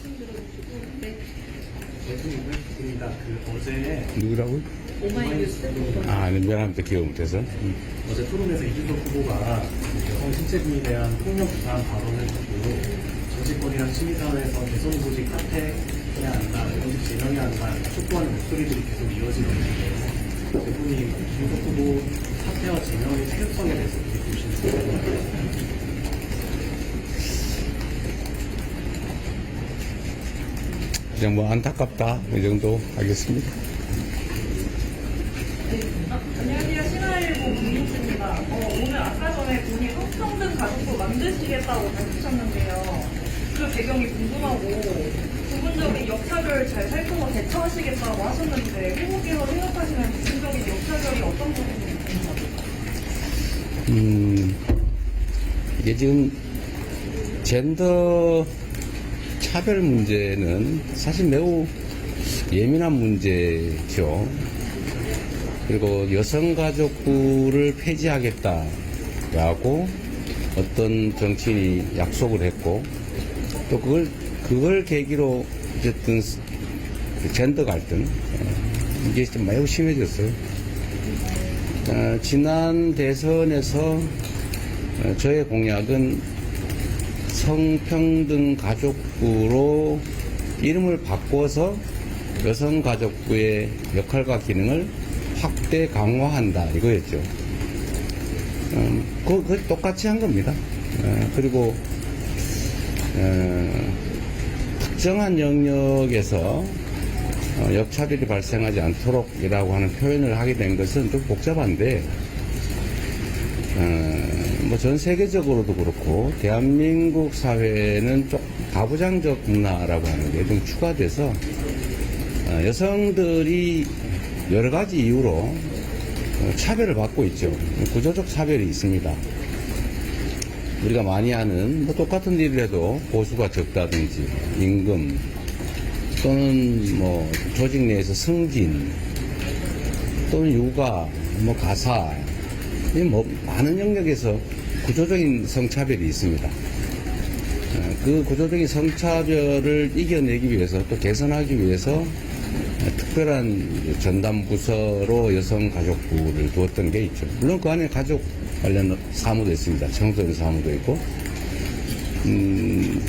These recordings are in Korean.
말씀 들어주시고 네. 대통령입니다. 그 어제 누구라고? 오마이뉴스 아, 면함때 기억 못해서. 음. 어제 토론에서 이준석 후보가 여성 실체군에 대한 폭력 비판 발언을 하고 정치권이랑 시민사회에서 대선 조직 사퇴해야 한다, 이런 진영해야 한다 촉구하는 목소리들이 계속 이어지는데 대통령이 이준석 후보 사퇴와 진영의 필요성에 대해서 어떻게 보시는지 그냥 뭐 안타깝다. 이 정도 하겠습니다. 안녕하세요. 신화일보 문민수입니다. 어, 오늘 아까 전에 본인 성평등 가족부 만드시겠다고 밝히셨는데요. 그 배경이 궁금하고 부분적인 역차별 잘 살펴서 대처하시겠다고 하셨는데 후보께서 생각하시는 부분적인 역차별이 어떤 부분이 궁금합니다. 음, 이게 지금 젠더 차별 문제는 사실 매우 예민한 문제죠. 그리고 여성가족부를 폐지하겠다라고 어떤 정치인이 약속을 했고 또 그걸 그걸 계기로 어쨌든 그 젠더 갈등 어, 이게 좀 매우 심해졌어요. 어, 지난 대선에서 어, 저의 공약은 성평등 가족부로 이름을 바꿔서 여성가족부의 역할과 기능을 확대 강화한다 이거였죠. 음, 그, 그 똑같이 한 겁니다. 어, 그리고 어, 특정한 영역에서 어, 역차별이 발생하지 않도록이라고 하는 표현을 하게 된 것은 좀 복잡한데 뭐 전 세계적으로도 그렇고 대한민국 사회는 좀 가부장적 문화라고 하는 게 좀 추가돼서 어, 여성들이 여러 가지 이유로 어, 차별을 받고 있죠. 구조적 차별이 있습니다. 우리가 많이 하는 뭐 똑같은 일을 해도 보수가 적다든지 임금 또는 뭐 조직 내에서 승진 또는 육아 뭐 가사 이뭐 많은 영역에서 구조적인 성차별이 있습니다. 어, 그 구조적인 성차별을 이겨내기 위해서 또 개선하기 위해서 특별한 전담 부서로 여성가족부를 두었던 게 있죠. 물론 그 안에 가족 관련 사무도 있습니다. 청소년 사무도 있고. 음,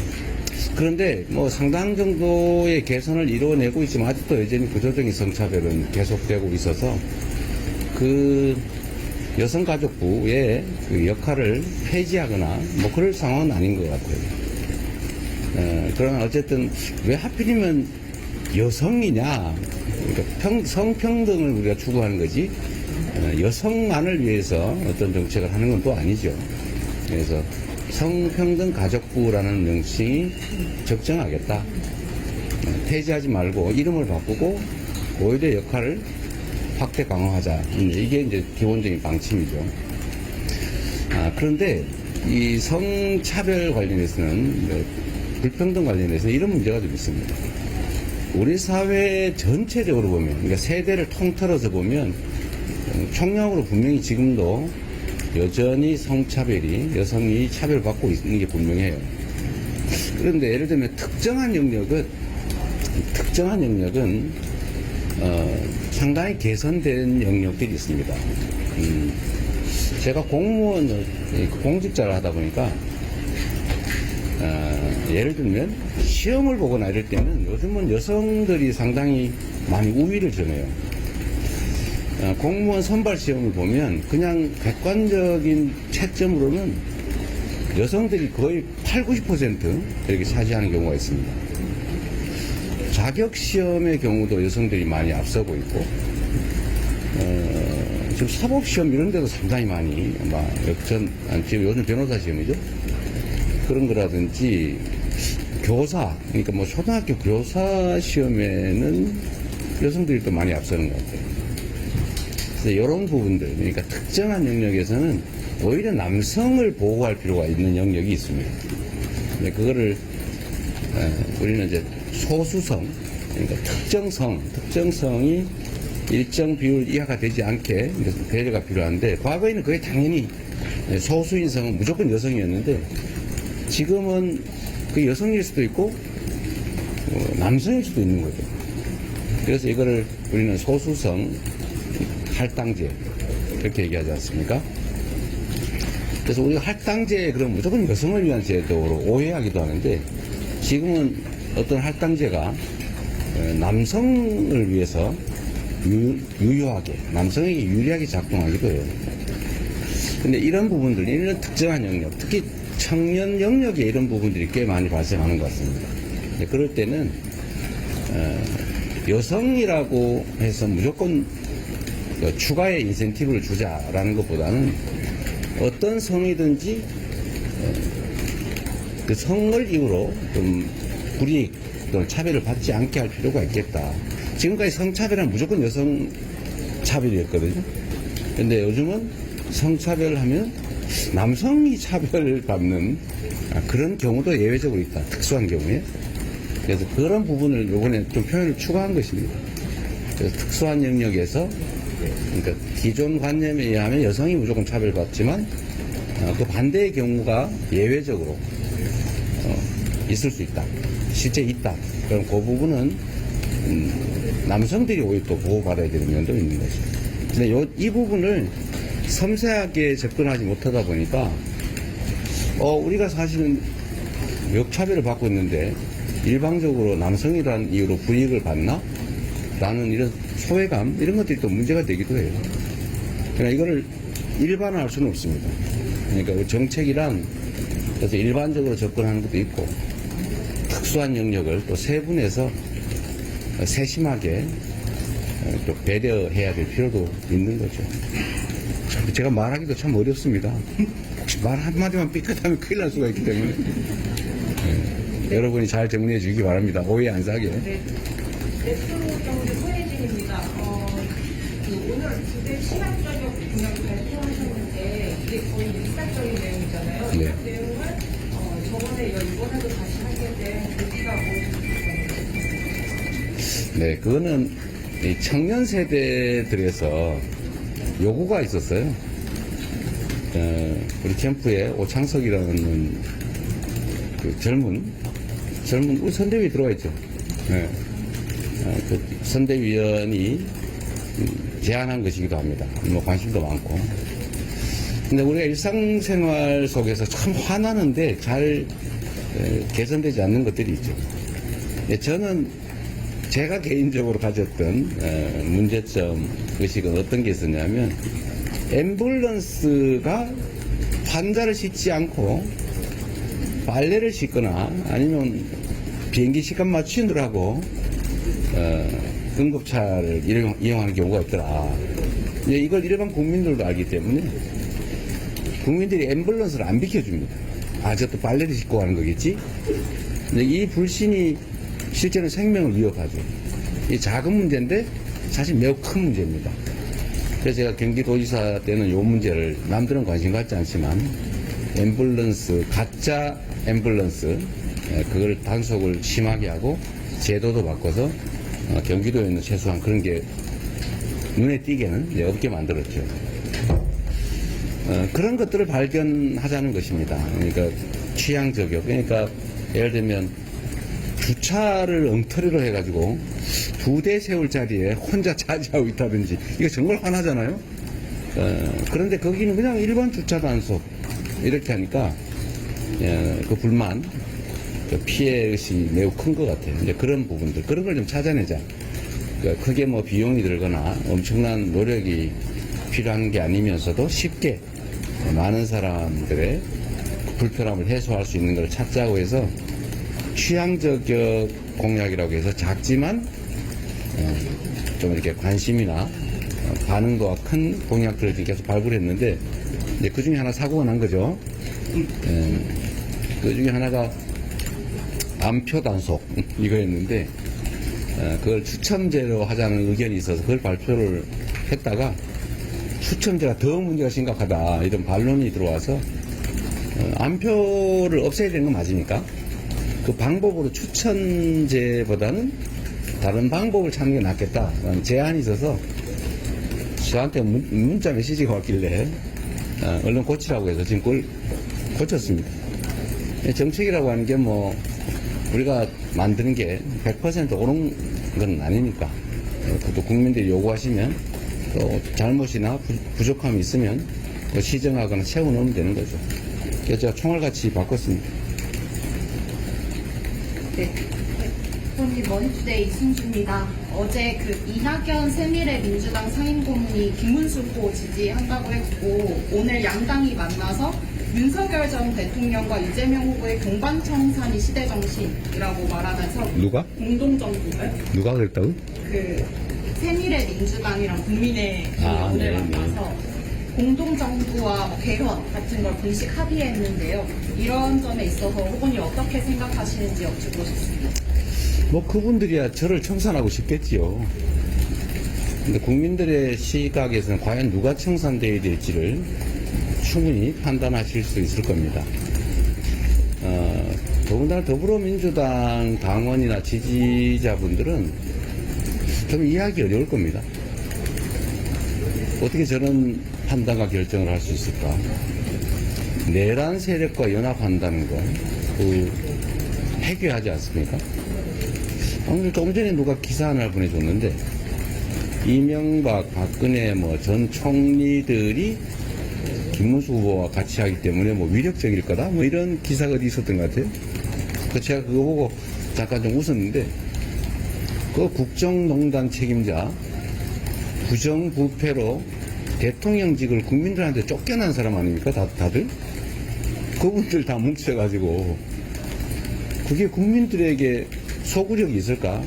그런데 뭐 상당 정도의 개선을 이루어내고 있지만 아직도 여전히 구조적인 성차별은 계속되고 있어서 그 여성가족부의 그 역할을 폐지하거나 뭐 그럴 상황은 아닌 것 같아요. 어, 그러나 어쨌든 왜 하필이면 여성이냐 그러니까 평, 성평등을 우리가 추구하는 거지 어, 여성만을 위해서 어떤 정책을 하는 건 또 아니죠. 그래서 성평등 가족부라는 명칭이 적정하겠다. 어, 폐지하지 말고 이름을 바꾸고 오히려 역할을 확대 강화하자. 이게 이제 기본적인 방침이죠. 아, 그런데 이 성차별 관련해서는 뭐 불평등 관련해서 이런 문제가 좀 있습니다. 우리 사회 전체적으로 보면, 그러니까 세대를 통틀어서 보면 총량으로 분명히 지금도 여전히 성차별이 여성이 차별받고 있는 게 분명해요. 그런데 예를 들면 특정한 영역은 특정한 영역은 어, 상당히 개선된 영역들이 있습니다. 음, 제가 공무원 공직자를 하다 보니까 어, 예를 들면 시험을 보거나 이럴 때는 요즘은 여성들이 상당히 많이 우위를 점해요. 어, 공무원 선발 시험을 보면 그냥 객관적인 채점으로는 여성들이 거의 8, 90% 이렇게 차지하는 경우가 있습니다. 자격 시험의 경우도 여성들이 많이 앞서고 있고, 어, 지금 사법 시험 이런 데도 상당히 많이 막 역전, 아니, 지금 요즘 변호사 시험이죠. 그런 거라든지 교사, 그러니까 뭐 초등학교 교사 시험에는 여성들이 또 많이 앞서는 것 같아요. 그래서 이런 부분들, 그러니까 특정한 영역에서는 오히려 남성을 보호할 필요가 있는 영역이 있습니다. 근데 그거를 에, 우리는 이제 소수성, 그러니까 특정성, 특정성이 일정 비율 이하가 되지 않게 배려가 필요한데 과거에는 그게 당연히 소수인성은 무조건 여성이었는데 지금은 그 여성일 수도 있고 어, 남성일 수도 있는 거죠. 그래서 이거를 우리는 소수성 할당제 그렇게 얘기하지 않습니까? 그래서 우리가 할당제 그럼 무조건 여성을 위한 제도로 오해하기도 하는데 지금은 어떤 할당제가 어, 남성을 위해서 유, 유효하게 남성에게 유리하게 작동하기도 해요. 근데 이런 부분들, 이런 특정한 영역, 특히 청년 영역에 이런 부분들이 꽤 많이 발생하는 것 같습니다. 근데 그럴 때는 어, 여성이라고 해서 무조건 그 추가의 인센티브를 주자라는 것보다는 어떤 성이든지 어, 그 성을 이유로 좀 불이익 또는 차별을 받지 않게 할 필요가 있겠다. 지금까지 성차별은 무조건 여성 차별이었거든요. 근데 요즘은 성차별을 하면 남성이 차별받는 아, 그런 경우도 예외적으로 있다. 특수한 경우에. 그래서 그런 부분을 요번에 좀 표현을 추가한 것입니다. 그래서 특수한 영역에서 그러니까 기존 관념에 의하면 여성이 무조건 차별받지만 어, 그 반대의 경우가 예외적으로 어, 있을 수 있다. 실제 있다. 그럼 그 부분은 음, 남성들이 오히려 또 보호받아야 되는 면도 있는 거죠. 근데 요, 이 부분을 섬세하게 접근하지 못하다 보니까 어, 우리가 사실은 역차별을 받고 있는데 일방적으로 남성이라는 이유로 불이익을 받나? 라는 이런 소외감 이런 것들이 또 문제가 되기도 해요. 그러니까 이거를 일반화할 수는 없습니다. 그러니까 그 정책이란 그래서 일반적으로 접근하는 것도 있고 특수한 영역을 또 세분해서 세심하게 또 배려해야 될 필요도 있는 거죠. 참, 제가 말하기도 참 어렵습니다. 혹시 말 한마디만 삐끗하면 큰일 날 수가 있기 때문에 예, 여러분이 잘 정리해 주기 바랍니다. 오해 안 사게. 네. 어, 그 오늘 주제 시각적인 공약 발표하셨는데 이게 거의 일상적인 내용이잖아요. 네. 이런 내용을 어, 저번에 이번에도 다시 네, 그거는 이 청년 세대들에서 요구가 있었어요. 어, 우리 캠프에 오창석이라는 그 젊은, 젊은, 우리 선대위에 들어와 있죠. 네. 어, 그 선대위원이 음, 제안한 것이기도 합니다. 뭐 관심도 많고. 근데 우리가 일상생활 속에서 참 화나는데 잘 에, 개선되지 않는 것들이 있죠. 예, 저는 제가 개인적으로 가졌던 어, 문제점 의식은 어떤 게 있었냐면 앰뷸런스가 환자를 싣지 않고 빨래를 싣거나 아니면 비행기 시간 맞추느라고 어, 응급차를 이용- 이용하는 경우가 있더라. 이제 이걸 일반 국민들도 알기 때문에 국민들이 앰뷸런스를 안 비켜줍니다. 아, 저 또 빨래를 싣고 가는 거겠지? 근데 이 불신이 실제로 생명을 위협하죠. 이 작은 문제인데 사실 매우 큰 문제입니다. 그래서 제가 경기도지사 때는 이 문제를 남들은 관심 갖지 않지만 앰뷸런스, 가짜 앰뷸런스, 예, 그걸 단속을 심하게 하고 제도도 바꿔서 어, 경기도에 는 최소한 그런 게 눈에 띄게는 없게 만들었죠. 어, 그런 것들을 발견하자는 것입니다. 그러니까 취향 저격. 그러니까 예를 들면 주차를 엉터리로 해가지고 두 대 세울 자리에 혼자 차지하고 있다든지 이거 정말 화나잖아요. 어, 그런데 거기는 그냥 일반 주차 단속 이렇게 하니까 예, 그 불만, 그 피해 의식이 매우 큰 것 같아요. 이제 그런 부분들 그런 걸 좀 찾아내자. 그러니까 크게 뭐 비용이 들거나 엄청난 노력이 필요한 게 아니면서도 쉽게 많은 사람들의 불편함을 해소할 수 있는 걸 찾자고 해서 취향 저격 공약이라고 해서 작지만 어, 좀 이렇게 관심이나 어, 반응도가 큰 공약들을 계속 발굴했는데 그 중에 하나 사고가 난 거죠. 예, 그 중에 하나가 암표 단속 이거였는데 어, 그걸 추첨제로 하자는 의견이 있어서 그걸 발표를 했다가 추첨제가 더 문제가 심각하다 이런 반론이 들어와서 어, 암표를 없애야 되는 건 맞으니까 그 방법으로 추천제보다는 다른 방법을 찾는 게 낫겠다라는 제안이 있어서 저한테 문, 문자 메시지가 왔길래 어, 얼른 고치라고 해서 지금 그걸 고쳤습니다. 예, 정책이라고 하는 게 뭐 우리가 만드는 게 100% 옳은 건 아니니까. 어, 또 국민들이 요구하시면 또 잘못이나 부- 부족함이 있으면 또 시정하거나 채워넣으면 되는 거죠. 그래서 제가 총알같이 바꿨습니다. 네. 본인 머니투데이 이승주입니다. 어제 그 이낙연 세밀의 민주당 상임고문이 김문수 후보 지지한다고 했고 오늘 양당이 만나서 윤석열 전 대통령과 이재명 후보의 동반청산이 시대 정신이라고 말하면서 누가? 공동정부를 누가 그랬다고? 그 세밀의 민주당이랑 국민의힘이 아, 오늘 네, 네. 만나서 공동정부와 뭐 개헌 같은 걸 공식 합의했는데요. 이런 점에 있어서 후보님 어떻게 생각하시는지 여쭙고 싶습니다. 뭐 그분들이야 저를 청산하고 싶겠지요. 근데 국민들의 시각에서는 과연 누가 청산되어야 될지를 충분히 판단하실 수 있을 겁니다. 어, 더군다나 더불어민주당 당원이나 지지자분들은 좀 이해하기 어려울 겁니다. 어떻게 저런 판단과 결정을 할 수 있을까? 내란 세력과 연합한다는 거, 그, 해결하지 않습니까? 오늘 조금 전에 누가 기사 하나를 보내줬는데 이명박, 박근혜 뭐 전 총리들이 김문수 후보와 같이 하기 때문에 뭐 위력적일 거다 뭐 이런 기사가 어디 있었던 것 같아요. 그 제가 그거 보고 잠깐 좀 웃었는데 그 국정농단 책임자 부정부패로 대통령직을 국민들한테 쫓겨난 사람 아닙니까? 다, 다들? 그분들 다 뭉쳐가지고 그게 국민들에게 소구력이 있을까?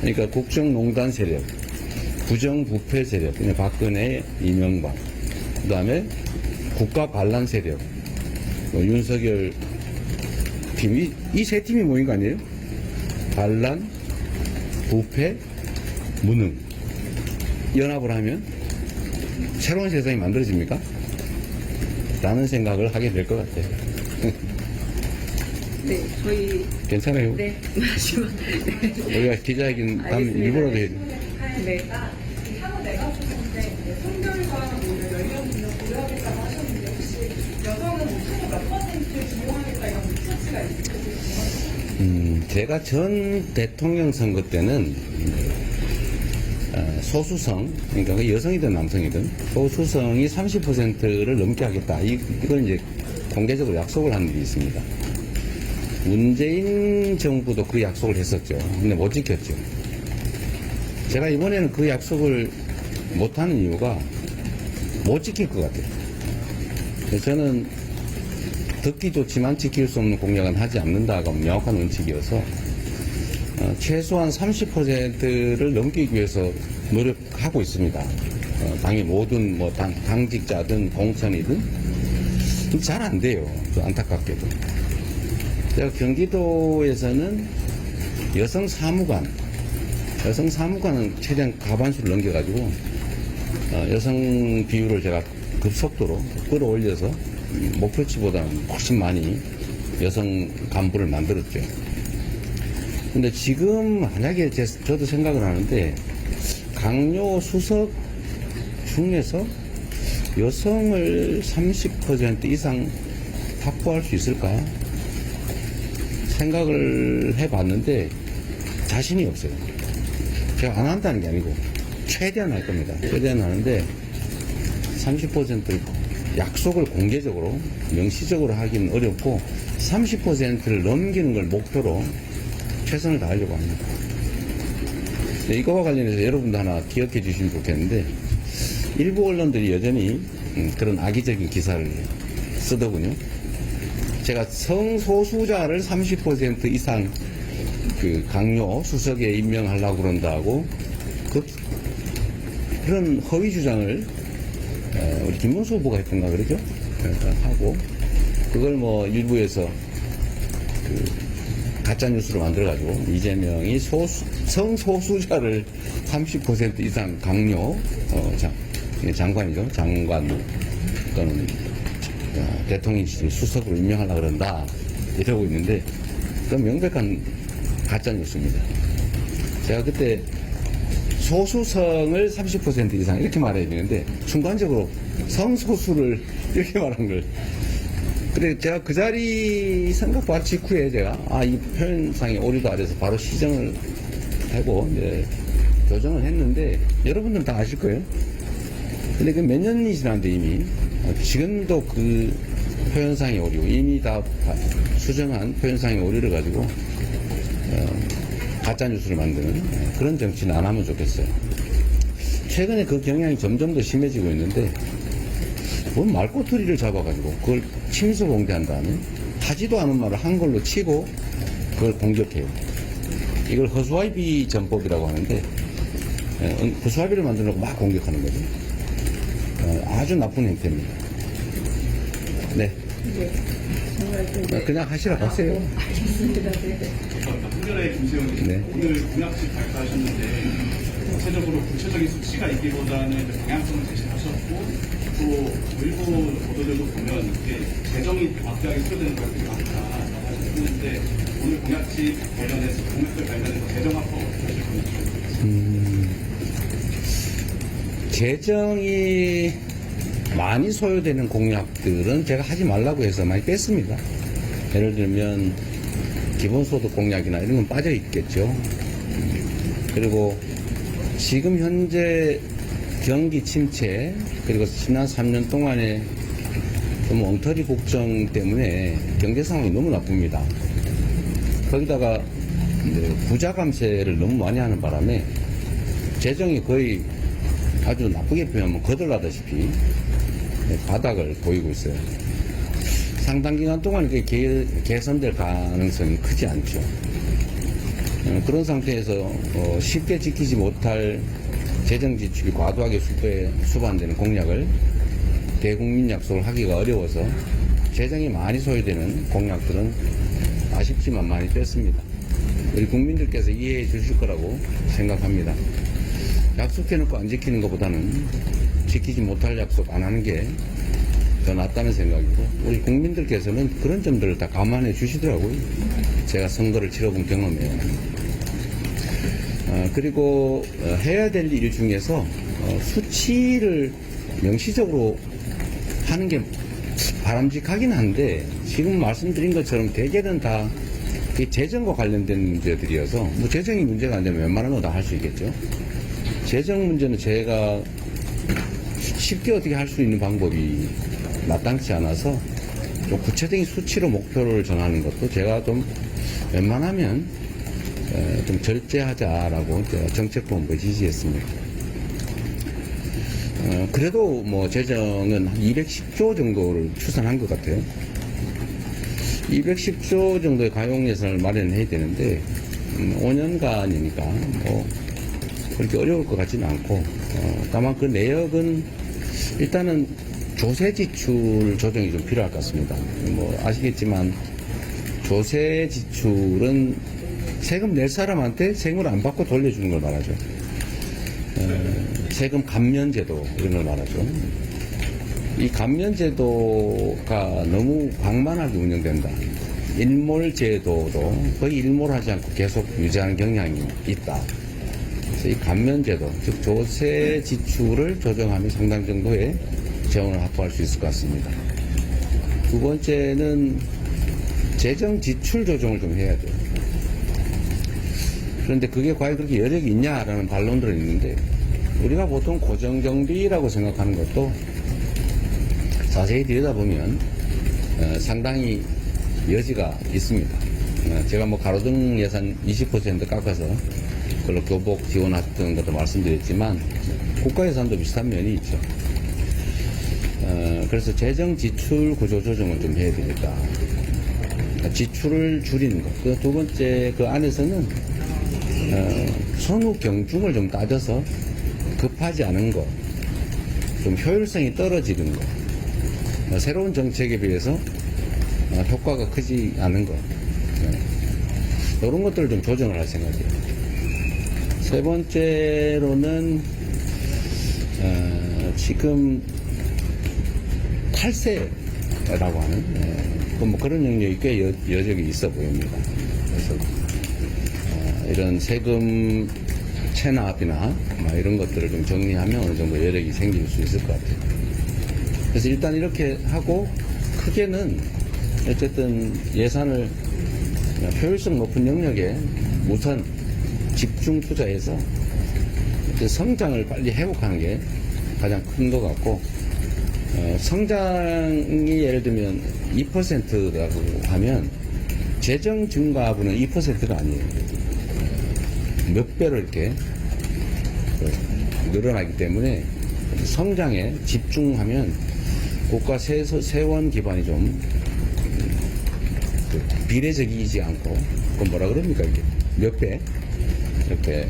그러니까 국정농단 세력, 부정부패 세력, 그냥 박근혜, 이명박, 그 다음에 국가 반란 세력, 뭐 윤석열 팀이, 이 세 팀이 모인 거 아니에요? 반란, 부패, 무능. 연합을 하면 새로운 세상이 만들어집니까? 라는 생각을 하게 될 것 같아요. 네, 저희 괜찮아요? 네 마지막 우리가 기자회견 다음. 일부러도 해야 돼. 네. 향후 내가 보는데 성별과 뭐 연령을 고려하겠다고 하셨는데 혹시 여성은 뭐 차이 몇 퍼센트 지용하겠다 이런 리서치가 있으세요? 음, 제가 전 대통령 선거 때는 어, 소수성, 그러니까 그 여성이든 남성이든 소수성이 30%를 넘게 하겠다. 이, 이걸 이제 공개적으로 약속을 한 일이 있습니다. 문재인 정부도 그 약속을 했었죠. 근데 못 지켰죠. 제가 이번에는 그 약속을 못하는 이유가 못 지킬 것 같아요. 저는 듣기 좋지만 지킬 수 없는 공약은 하지 않는다가 명확한 원칙이어서 어, 최소한 30%를 넘기기 위해서 노력하고 있습니다. 어, 당의 모든 뭐 당, 당직자든 공천이든 잘 안 돼요. 또 안타깝게도. 제가 경기도에서는 여성 사무관, 여성 사무관은 최대한 가반수를 넘겨가지고 어, 여성 비율을 제가 급속도로 끌어올려서 목표치보다 훨씬 많이 여성 간부를 만들었죠. 근데 지금 만약에 제, 저도 생각을 하는데 강요 수석 중에서 여성을 30% 이상 확보할 수 있을까? 생각을 해봤는데 자신이 없어요. 제가 안 한다는 게 아니고 최대한 할 겁니다. 최대한 하는데 30% 약속을 공개적으로 명시적으로 하기는 어렵고 30%를 넘기는 걸 목표로 최선을 다하려고 합니다. 네, 이거와 관련해서 여러분도 하나 기억해 주시면 좋겠는데 일부 언론들이 여전히 음, 그런 악의적인 기사를 쓰더군요. 제가 성소수자를 30% 이상 그 강요 수석에 임명하려고 그런다고 그, 그런 허위 주장을 어, 우리 김문수 후보가 했던가 그러죠? 그러니까 하고 그걸 뭐 일부에서 그 가짜 뉴스로 만들어 가지고 이재명이 소수, 성소수자를 30% 이상 강요 어, 장, 장관이죠 장관 또는 어, 대통령실 수석으로 임명하려고 그런다 이러고 있는데 그건 명백한 가짜 뉴스입니다. 제가 그때 소수성을 30% 이상 이렇게 말해야 되는데 순간적으로 성소수를 이렇게 말한 걸 그래 제가 그 자리 생각 바로 직후에 제가 아 이 표현상의 오류다 그래서 바로 시정을 하고 이제 교정을 했는데 여러분들은 다 아실 거예요. 근데 그 몇 년이 지났는데 이미 어, 지금도 그 표현상의 오류 이미 다 수정한 표현상의 오류를 가지고 어, 가짜 뉴스를 만드는 어, 그런 정치는 안 하면 좋겠어요. 최근에 그 경향이 점점 더 심해지고 있는데 뭔 말꼬투리를 잡아가지고 그걸 침수봉대한 다음에 하지도 않은 말을 한글로 치고 그걸 공격해요. 이걸 허수아비 전법이라고 하는데 예, 허수아비를 만들려고 막 공격하는 거죠. 어, 아주 나쁜 행태입니다. 네. 어, 그냥 하시라 하세요. 김세훈님 네. 오늘 공약집 발표하셨는데 구체적으로 구체적인 수치가 있기보다는 이제 방향성을 제시하셨고 또 일부 보도들도 보면 이게 재정이 막대하게 수요되는 것들이 많다 했는데 오늘 공약집 관련해서 공약들 관련해서 재정 합법 어떻게 하실 건지 재정이 많이 소요되는 공약들은 제가 하지 말라고 해서 많이 뺐습니다. 예를 들면 기본소득 공약이나 이런 건 빠져 있겠죠. 음, 그리고 지금 현재 경기 침체 그리고 지난 3년 동안에 좀 엉터리 국정 때문에 경제 상황이 너무 나쁩니다. 거기다가 부자 감세를 너무 많이 하는 바람에 재정이 거의 아주 나쁘게 표현하면 거들나다시피 바닥을 보이고 있어요. 상당 기간 동안 이게 개, 개선될 가능성이 크지 않죠. 어, 그런 상태에서 어, 쉽게 지키지 못할 재정 지출이 과도하게 수배, 수반되는 공약을 대국민 약속을 하기가 어려워서 재정이 많이 소요되는 공약들은 아쉽지만 많이 뺐습니다. 우리 국민들께서 이해해 주실 거라고 생각합니다. 약속해놓고 안 지키는 것보다는 지키지 못할 약속 안 하는 게 더 낫다는 생각이고 우리 국민들께서는 그런 점들을 다 감안해 주시더라고요. 제가 선거를 치러본 경험이에요. 어, 그리고 어, 해야 될 일 중에서 어, 수치를 명시적으로 하는 게 바람직하긴 한데 지금 말씀드린 것처럼 대개는 다이 재정과 관련된 문제들이어서 뭐 재정이 문제가 안 되면 웬만한 거다할 수 있겠죠. 재정 문제는 제가 쉽게 어떻게 할 수 있는 방법이 마땅치 않아서 좀 구체적인 수치로 목표를 정하는 것도 제가 좀 웬만하면 에, 좀 절제하자라고 정책본부에 지시했습니다. 어, 그래도 뭐 재정은 한 210조 정도를 추산한 것 같아요. 210조 정도의 가용 예산을 마련해야 되는데 음, 5년간이니까 뭐 그렇게 어려울 것 같지는 않고 어, 다만 그 내역은 일단은 조세 지출 조정이 좀 필요할 것 같습니다. 뭐 아시겠지만 조세 지출은 세금 낼 사람한테 세금을 안 받고 돌려주는 걸 말하죠. 어, 세금 감면 제도 이런 걸 말하죠. 이 감면 제도가 너무 광만하게 운영된다. 일몰 제도도 거의 일몰하지 않고 계속 유지하는 경향이 있다. 이 감면 제도, 즉 조세 지출을 조정하면 상당 정도의 재원을 확보할 수 있을 것 같습니다. 두 번째는 재정 지출 조정을 좀 해야 돼요. 그런데 그게 과연 그렇게 여력이 있냐라는 반론들은 있는데 우리가 보통 고정경비라고 생각하는 것도 자세히 들여다보면 어, 상당히 여지가 있습니다. 어, 제가 뭐 가로등 예산 20% 깎아서 그걸로 교복 지원했던 것도 말씀드렸지만 국가 예산도 비슷한 면이 있죠. 어, 그래서 재정 지출 구조 조정을 좀 해야 되겠다. 그러니까 지출을 줄이는 것. 그 두 번째 그 안에서는 어, 선후 경중을 좀 따져서 급하지 않은 것, 좀 효율성이 떨어지는 것, 어, 새로운 정책에 비해서 어, 효과가 크지 않은 것, 네. 이런 것들을 좀 조정을 할 생각이에요. 세 번째로는 어, 지금 탈세라고 하는 예, 그뭐 그런 영역이 꽤 여, 여적이 있어 보입니다. 그래서 어, 이런 세금 체납이나 뭐 이런 것들을 좀 정리하면 어느 정도 여력이 생길 수 있을 것 같아요. 그래서 일단 이렇게 하고 크게는 어쨌든 예산을 효율성 높은 영역에 우선 집중 투자해서 성장을 빨리 회복하는 게 가장 큰 것 같고 어, 성장이 예를 들면 2%라고 하면 재정 증가분은 2%가 아니에요. 몇 배로 이렇게 그 늘어나기 때문에 성장에 집중하면 국가 세, 세원 기반이 좀그 비례적이지 않고 그 뭐라 그럽니까 이게 몇 배 이렇게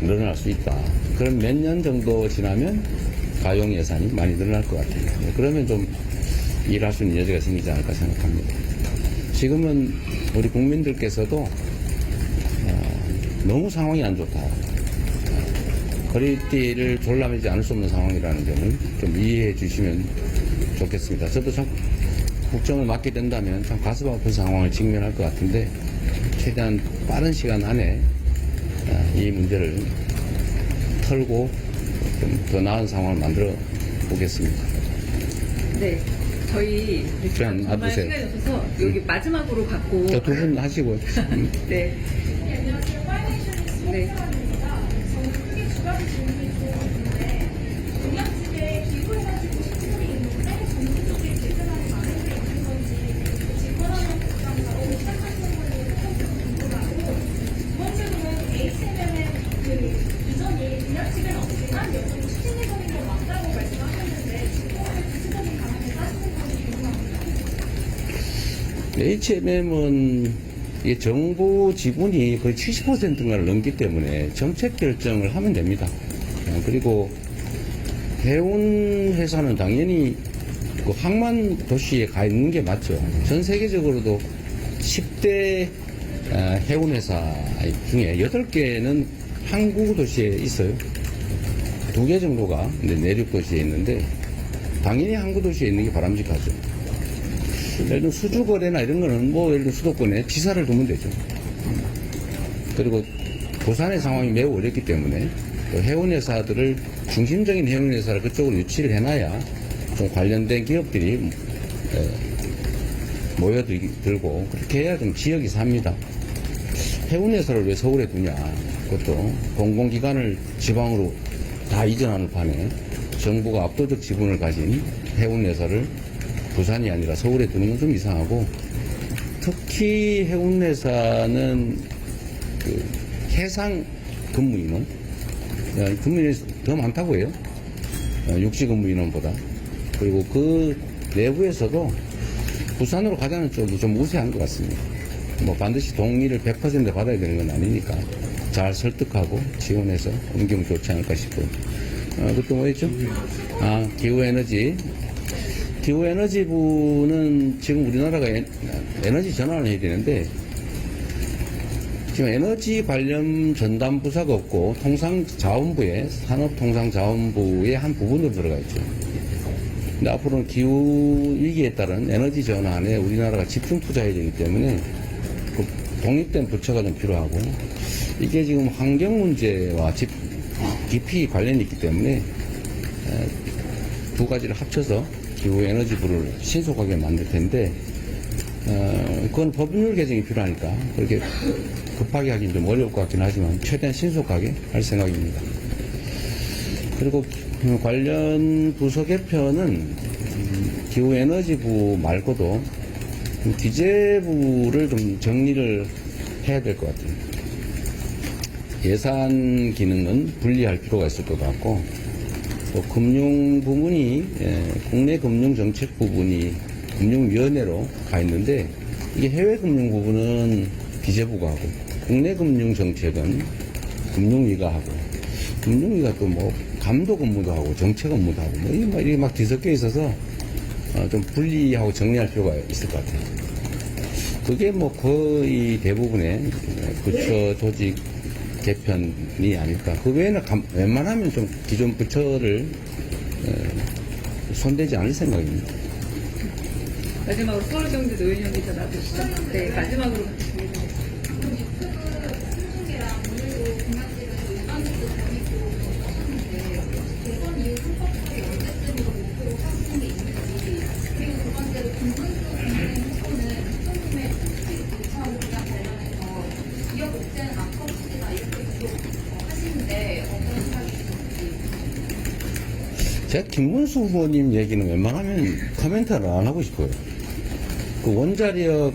늘어날 수 있다. 그럼 몇 년 정도 지나면 가용 예산이 많이 늘어날 것 같아요. 네, 그러면 좀 일할 수 있는 여지가 생기지 않을까 생각합니다. 지금은 우리 국민들께서도 어, 너무 상황이 안 좋다. 허리띠를 졸라매지 않을 수 없는 상황이라는 점을 좀 이해해 주시면 좋겠습니다. 저도 참 국정을 맡게 된다면 참 가슴 아픈 상황을 직면할 것 같은데 최대한 빠른 시간 안에 아, 이 문제를 털고 좀 더 나은 상황을 만들어 보겠습니다. 네. 저희 그냥 정말 놔두세요. 시간이 없어서 여기 마지막으로 갖고 저두분 하시고 음. 네. 네. 저는 크게 두 가지 질문이 들어있는데 동양집에 기부해가지고 시설이 있는데 전국적인 개편안이 마련되어 있는 건지 집권하는 국장사로 시작하시는 건지 조금 궁금하고 두 번째로는 HMM의 그 이전이 동양집에는 없지만 여전히 추진력적인 걸 맞다고 말씀하셨는데 집권의 구체적인 방안을 따지는 건지 궁금합니다. HMM은 이 정부 지분이 거의 70%인가를 넘기 때문에 정책 결정을 하면 됩니다. 어, 그리고 해운 회사는 당연히 그 항만 도시에 가 있는 게 맞죠. 전 세계적으로도 10대 어, 해운 회사 중에 8개는 항구 도시에 있어요. 두 개 정도가 내륙 도시에 있는데 당연히 항구 도시에 있는 게 바람직하죠. 예를 들면 수주거래나 이런 거는 뭐 예를 들면 수도권에 지사를 두면 되죠. 그리고 부산의 상황이 매우 어렵기 때문에 그 해운회사들을 중심적인 해운회사를 그쪽으로 유치를 해놔야 좀 관련된 기업들이 에, 모여들고 그렇게 해야 좀 지역이 삽니다. 해운회사를 왜 서울에 두냐? 그것도 공공기관을 지방으로 다 이전하는 판에 정부가 압도적 지분을 가진 해운회사를 부산이 아니라 서울에 두는 건 좀 이상하고 특히 해운회사는 그 해상 근무 인원? 어, 근무 인원이 더 많다고 해요? 어, 육지 근무 인원보다. 그리고 그 내부에서도 부산으로 가자는 쪽이 좀 우세한 것 같습니다. 뭐 반드시 동의를 100% 받아야 되는 건 아니니까 잘 설득하고 지원해서 옮기면 좋지 않을까 싶고요. 어, 그것도 뭐였죠? 아 기후에너지 기후 에너지부는 지금 우리나라가 에, 에너지 전환을 해야 되는데 지금 에너지 관련 전담 부서가 없고 통상자원부에 산업통상자원부의 한 부분으로 들어가 있죠. 근데 앞으로는 기후 위기에 따른 에너지 전환에 우리나라가 집중 투자해야 되기 때문에 그 독립된 부처가 좀 필요하고 이게 지금 환경 문제와 집, 깊이 관련이 있기 때문에 에, 두 가지를 합쳐서 기후 에너지부를 신속하게 만들 텐데 어, 그건 법률 개정이 필요하니까 그렇게 급하게 하긴 좀 어려울 것 같긴 하지만 최대한 신속하게 할 생각입니다. 그리고 그 관련 부서 개편은 음, 기후 에너지부 말고도 좀 기재부를 좀 정리를 해야 될 것 같아요. 예산 기능은 분리할 필요가 있을 것 같고 또 금융 부문이 예, 국내 금융 정책 부분이 금융위원회로 가 있는데 이게 해외 금융 부분은 기재부가 하고 국내 금융 정책은 금융위가 하고 금융위가 또 뭐 감독 업무도 하고 정책 업무도 하고 뭐 이게 막, 이게 막 뒤섞여 있어서 어, 좀 분리하고 정리할 필요가 있을 것 같아요. 그게 뭐 거의 대부분의 부처 조직 개편이 아닐까. 그 외에는 감- 웬만하면 좀 기존 부처를 에, 손대지 않을 생각입니다. 마지막으로 서울 경제 노인 연기자 나주시죠. 네, 마지막으로 순수계랑 오늘도 공약집에서 일반적으로 전입고 하셨는데 대선 이후 헌법사에 언제쯤으로 목표로 하시는 게 있는지 그리고 두 번째로 김문수 국민의 후보는 제가 김문수 후보님 얘기는 웬만하면 코멘트를 안 하고 싶어요. 그 원자력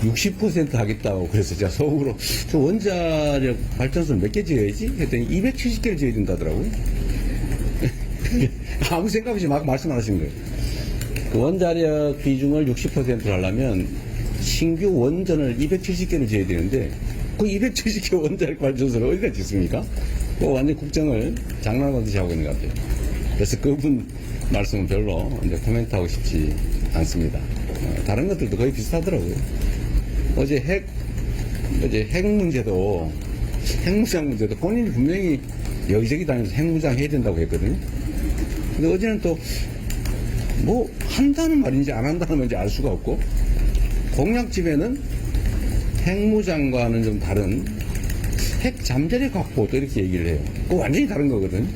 60% 하겠다고 그래서 제가 속으로 저 원자력 발전소 몇 개 지어야지? 했더니 270개를 지어야 된다더라고요. 아무 생각 없이 막 말씀하신 거예요. 그 원자력 비중을 60%로 하려면 신규 원전을 270개를 지어야 되는데 그 270개 원자력 발전소를 어디다 짓습니까? 그 완전 국정을 장난하듯이 하고 있는 것 같아요. 그래서 그분 말씀은 별로 이제 코멘트하고 싶지 않습니다. 어, 다른 것들도 거의 비슷하더라고요. 어제 핵, 어제 핵 문제도, 핵무장 문제도 본인이 분명히 여기저기 다니면서 핵무장 해야 된다고 했거든요. 근데 어제는 또, 뭐, 한다는 말인지 안 한다는 말인지 알 수가 없고, 공약집에는 핵무장과는 좀 다른 핵 잠재력 확보 또 이렇게 얘기를 해요. 그거 완전히 다른 거거든.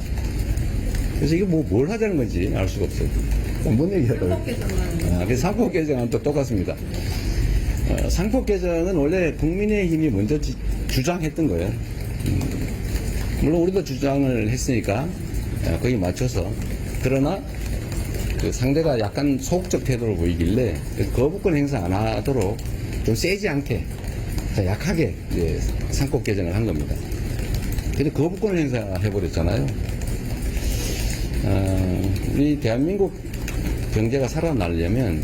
그래서 이게 뭐, 뭘 하자는 건지 알 수가 없어요. 뭔 얘기하다고. 아, 그래서 상법 개정은 또 똑같습니다. 어, 상법 개정은 원래 국민의힘이 먼저 지- 주장했던 거예요. 음, 물론 우리도 주장을 했으니까 어, 거기 맞춰서 그러나 그 상대가 약간 소극적 태도를 보이길래 그래서 거부권 행사 안 하도록 좀 세지 않게 자, 약하게 이제 상법 개정을 한 겁니다. 근데 거부권 행사해버렸잖아요. 어, 우리 대한민국 경제가 살아나려면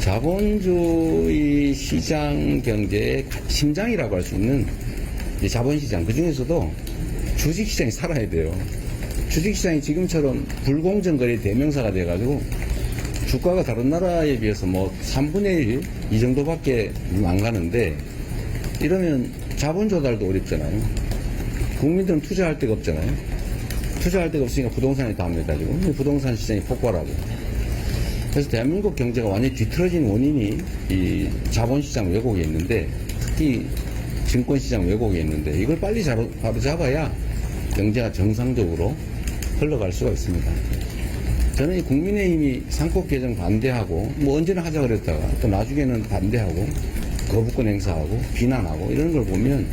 자본주의 시장 경제의 심장이라고 할 수 있는 이 자본시장 그 중에서도 주식시장이 살아야 돼요. 주식시장이 지금처럼 불공정거래 대명사가 돼가지고 주가가 다른 나라에 비해서 뭐 3분의 1 이 정도밖에 안 가는데 이러면 자본 조달도 어렵잖아요. 국민들은 투자할 데가 없잖아요. 투자할 데가 없으니까 부동산이 다합니다 지금 부동산 시장이 폭발하고 그래서 대한민국 경제가 완전히 뒤틀어진 원인이 이 자본시장 왜곡에 있는데 특히 증권시장 왜곡에 있는데 이걸 빨리 바로, 바로 잡아야 경제가 정상적으로 흘러갈 수가 있습니다. 저는 이 국민의힘이 상법 개정 반대하고 뭐 언제나 하자 그랬다가 또 나중에는 반대하고 거부권 행사하고 비난하고 이런 걸 보면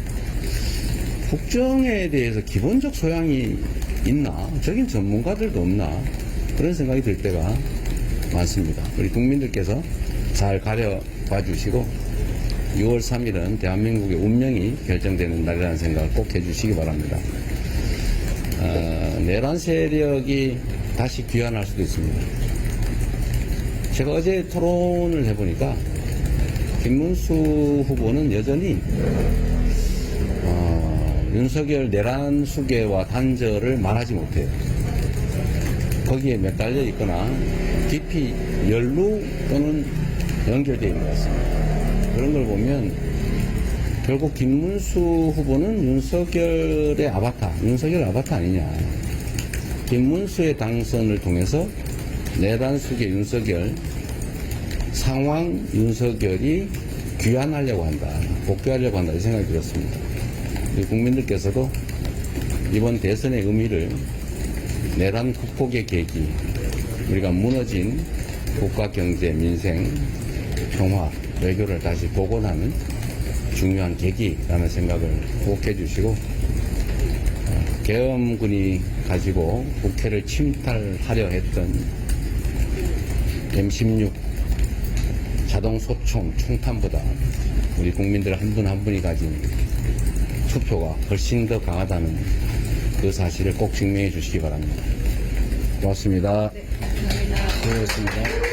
국정에 대해서 기본적 소양이 있나 저긴 전문가들도 없나 그런 생각이 들 때가 많습니다. 우리 국민들께서 잘 가려봐 주시고 6월 3일은 대한민국의 운명이 결정되는 날이라는 생각을 꼭 해주시기 바랍니다. 어, 내란 세력이 다시 귀환할 수도 있습니다. 제가 어제 토론을 해보니까 김문수 후보는 여전히 어, 윤석열 내란 수계와 단절을 말하지 못해요. 거기에 매달려 있거나 깊이 연루 또는 연결되어 있는 것 같습니다. 그런 걸 보면 결국 김문수 후보는 윤석열의 아바타, 윤석열 아바타 아니냐. 김문수의 당선을 통해서 내란 속의 윤석열, 상황 윤석열이 귀환하려고 한다. 복귀하려고 한다. 이 생각이 들었습니다. 우리 국민들께서도 이번 대선의 의미를 내란 극복의 계기, 우리가 무너진 국가 경제, 민생, 평화, 외교를 다시 복원하는 중요한 계기라는 생각을 꼭 해주시고 어, 계엄군이 가지고 국회를 침탈하려 했던 M16 자동 소총 총탄보다 우리 국민들 한 분한 분이 가진 투표가 훨씬 더 강하다는 그 사실을 꼭 증명해 주시기 바랍니다. 고맙습니다. 감사합니다. 고맙습니다.